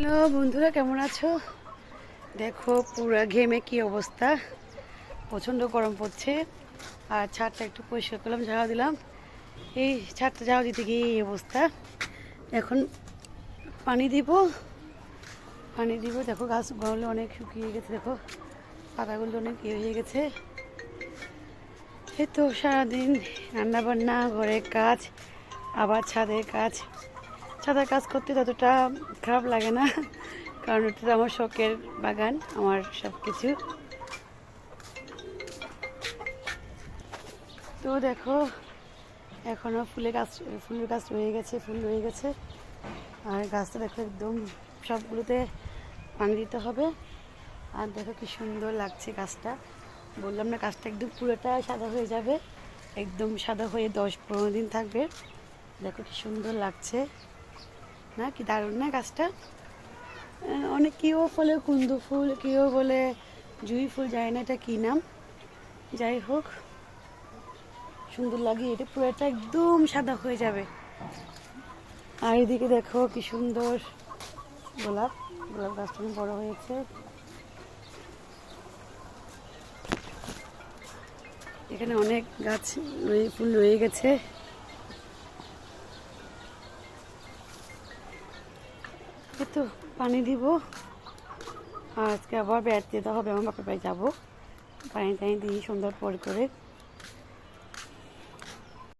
Hello বন্ধুরা, কেমন আছো? দেখো, পুরা ঘেমে কি অবস্থা? প্রচণ্ড গরম পড়ছে। আর ছাদটা একটু পরিষ্কার করলাম, ঝাড়া দিলাম। এই ছাদটা ঝাড়া দিতে গিয়ে এই অবস্থা। এখন পানি দিব। পানি দিব। দেখো, গাছ গাছগুলো অনেক শুকিয়ে গেছে। দেখো, পাতাগুলো অনেক ইয়ে হয়ে গেছে। এই তো সারাদিন রান্না বান্না ঘরের কাজ, আবার ছাদের কাজ। ছাদের কাজ করতে ততটা খারাপ লাগে না, কারণ এটা তো আমার শখের বাগান, আমার সব কিছু তো দেখো এখনও ফুলের গাছ ফুলের গাছ রয়ে গেছে, ফুল রয়ে গেছে। আর গাছটা দেখো একদম সবগুলোতে পানি দিতে হবে। আর দেখো কি সুন্দর লাগছে গাছটা। বললাম না, গাছটা একদম পুরোটা সাদা হয়ে যাবে, একদম সাদা হয়ে দশ পনেরো দিন থাকবে। দেখো কি সুন্দর লাগছে। না, কি দারুণ না গাছটা? অনেক কেউ বলে কুন্দু ফুল কেউ বলে জুই ফুল যায় না এটা কী নাম। যাই হোক, সুন্দর লাগে, এটা পুরোটা একদম সাদা হয়ে যাবে। আর এদিকে দেখো কি সুন্দর গোলাপ গোলাপ গাছটা অনেক বড় হয়েছে। এখানে অনেক গাছ ফুল রয়ে গেছে। তো পানি দিব। আজকে আবার বেড়াতে যেতে হবে, আমার বাপের বাড়ি যাব। পানি টানি দিয়ে সুন্দর পর করে